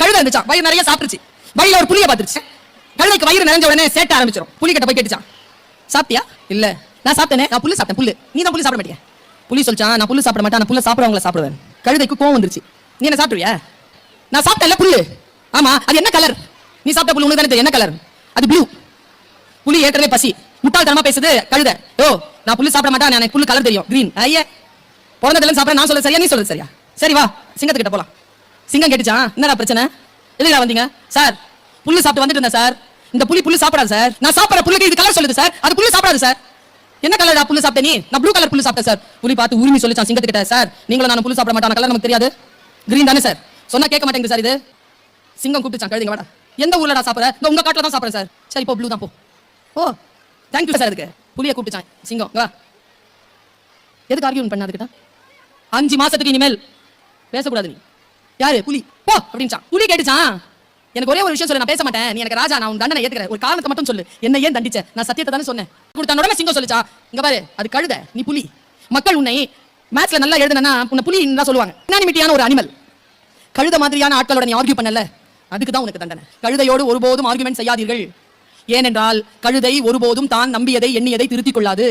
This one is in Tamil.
கழுதை இருந்துச்சான் வயிறு நிறைய சாப்பிட்டுச்சு வயில ஒரு புளிய பார்த்துருச்சு. கழுதைக்கு வயிறு நிறைஞ்ச உடனே சேட்ட ஆரம்பிச்சிடும் புளி கிட்ட போய் கேட்டுச்சான். சாப்பிட்டியா? இல்ல. நான் சாப்பிட்டேனே. நான் புல்லு சாப்பிட்டேன். புல்லு நீ தான் புல்லு சாப்பிட மாட்டியா? புளி சொல்லிச்சான். நான் புல்லு சாப்பிட மாட்டேன். நான் புல்லு சாப்பிடுறவங்கள சாப்பிடுவேன். கழுதைக்கு கோவம் வந்துருச்சு. நீ என்ன சாப்பிடுவியா நான் சாப்பிட்டேன்ல புல்லு ஆமா அது என்ன கலர் நீ சாப்பிட்ட புல்லு உனக்கு தானே தெரியும். என்ன கலர் அது ப்ளூ புளி ஏற்கனவே பசி. முட்டாள்தனமா பேசுது கழுத. ஓ நான் புல்லு சாப்பிட மாட்டேன். எனக்கு புல்லு கலர் தெரியும். கிரீன் ஐயே பிறந்ததுல சாப்பிட நான் சொல்றது சரியா? நீ சொல்றது சரியா? சரி வா. சிங்கத்துக்கிட்ட போலாம். சிங்கம் கேட்டுச்சான் என்னடா பிரச்சனை? எதுக்கா வந்தீங்க? சார் புல்லு சாப்பிட்டு வந்துட்டு இருந்தேன் சார். இந்த புலி புல்லு சாப்பிடாது சார். நான் சாப்பிடுற புல்லுக்கு இது கலர் சொல்லுது சார். அது புல்லு சாப்பிடாது சார். என்ன கலர் புல்லு சாப்பிட்ட நீ? நான் ப்ளூ கலர் புல்லு சாப்பிட்டேன் சார். புலி பார்த்து உரிமை சொல்லிச்சான் சிங்கத்துக்கிட்ட சார். நீங்களும் நான் புல்லு சாப்பிட மாட்டேன் கலர் நமக்கு தெரியாது. கிரீன் தானே சார். சொன்னா கேட்க மாட்டேங்குது சார் இது. சிங்கம் கூப்பிட்டுச்சான். கழுதிங்க வாடா. எந்த ஊர்லடா நான் இந்த உங்க காட்டுல தான் சாப்பிடுறேன் சார். சரி இப்போ ப்ளூ தான் போ. ஓ தேங்க்யூ சார் அதுக்கு புளியை கூப்பிட்டுச்சான் சிங்கம். வா. எதுக்கு ஆர்கியூமெண்ட் பண்ணாதுக்கிட்ட அஞ்சு மாசத்துக்கு இனிமேல் பேசக்கூடாது நீ. யாரு? புலி. போ அப்படின்ச்சான் புலி கேட்டுச்சான் எனக்கு ஒரே ஒரு விஷயம் சொல்லு நான் பேச மாட்டேன். நீ எனக்கு ராஜா நான் உன் தண்டனை ஏத்துக்கிறேன். ஒரு காரணத்தை மட்டும் சொல்லு. என்ன ஏன் தண்டிச்ச? நான் சத்தியத்தை தானே சொன்னேன். கொடுத்த உடனே சிங்கம் சொல்லிச்சா? இங்க பாரு அது கழுத நீ புலி. மக்கள் உன்னை மேட்ச்ல நல்லா எழுதுனா உன்னை புலி தான் சொல்லுவாங்க இனானிமிட்டியான ஒரு அனிமல் கழுத மாதிரியான ஆட்களோட நீ ஆர்கியூ பண்ணல. அதுக்கு தான் உனக்கு தண்டனை. கழுதையோடு ஒருபோதும் ஆர்குமெண்ட் செய்யாதீர்கள். ஏனென்றால் கழுதை ஒருபோதும் தான் நம்பியதை எண்ணியதை திருத்திக் கொள்ளாது.